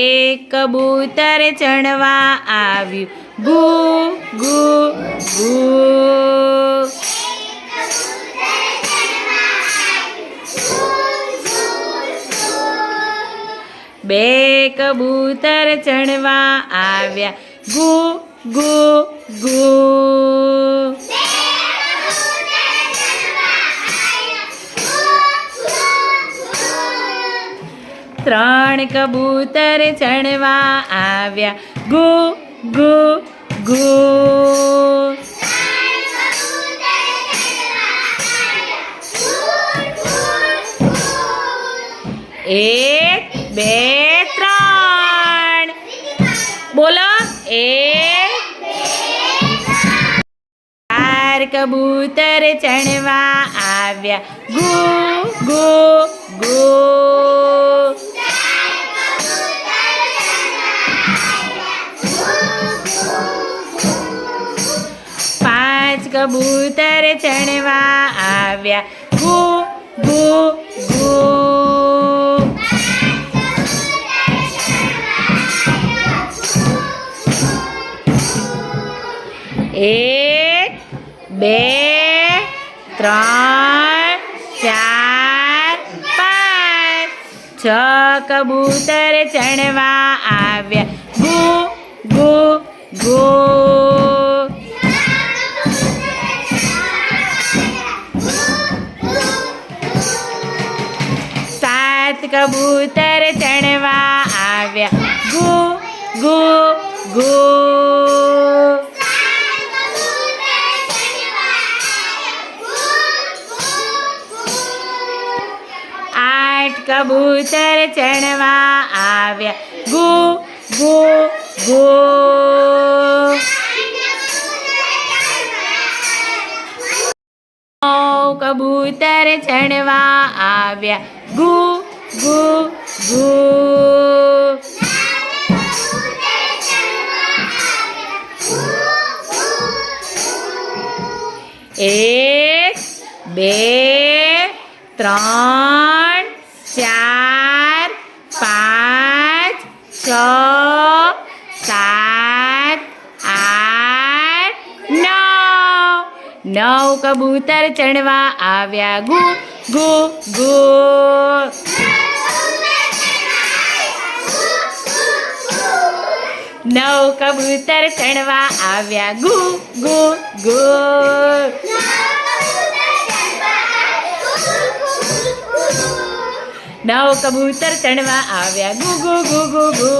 એક કબૂતર ચણવા આવ્યું. ગુ ગુ ગુ. બે કબૂતર ચણવા આવ્યા. ગુ ગુ ગુ. ત્રણ કબૂતર ચણવા આવ્યા. ગુ ગુ ગુ. એક, બે, ત્રણ. બોલો. એક, ચાર કબૂતર ચણવા આવ્યા. ગુ ગુ ગુ. કબૂતર ચણવા આવ્યા. ગુ ગુ ગુ એક, બે, ત્રણ, ચાર, પાંચ. છ કબૂતર ચણવા આવ્યા. ગુ ગુ ગુ સાત કબૂતર ચણવા આવ્યા. ગુ ગુ ગુ. આઠ કબૂતર ચણવા આવ્યા. ગુ ગુ ગુ નવ કબૂતર ચણવા આવ્યા. ગુ ગુ ગુ. એક બે ત્રણ ચાર પાંચ છ નવ કબૂતર ચણવા આવ્યા. ગુ ગુ ગુ. નવ કબૂતર ચણવા આવ્યા. ગુ ગુ ગુ. નવ કબૂતર ચણવા આવ્યા. ગુ ગુ ગુ ગુ ગુ.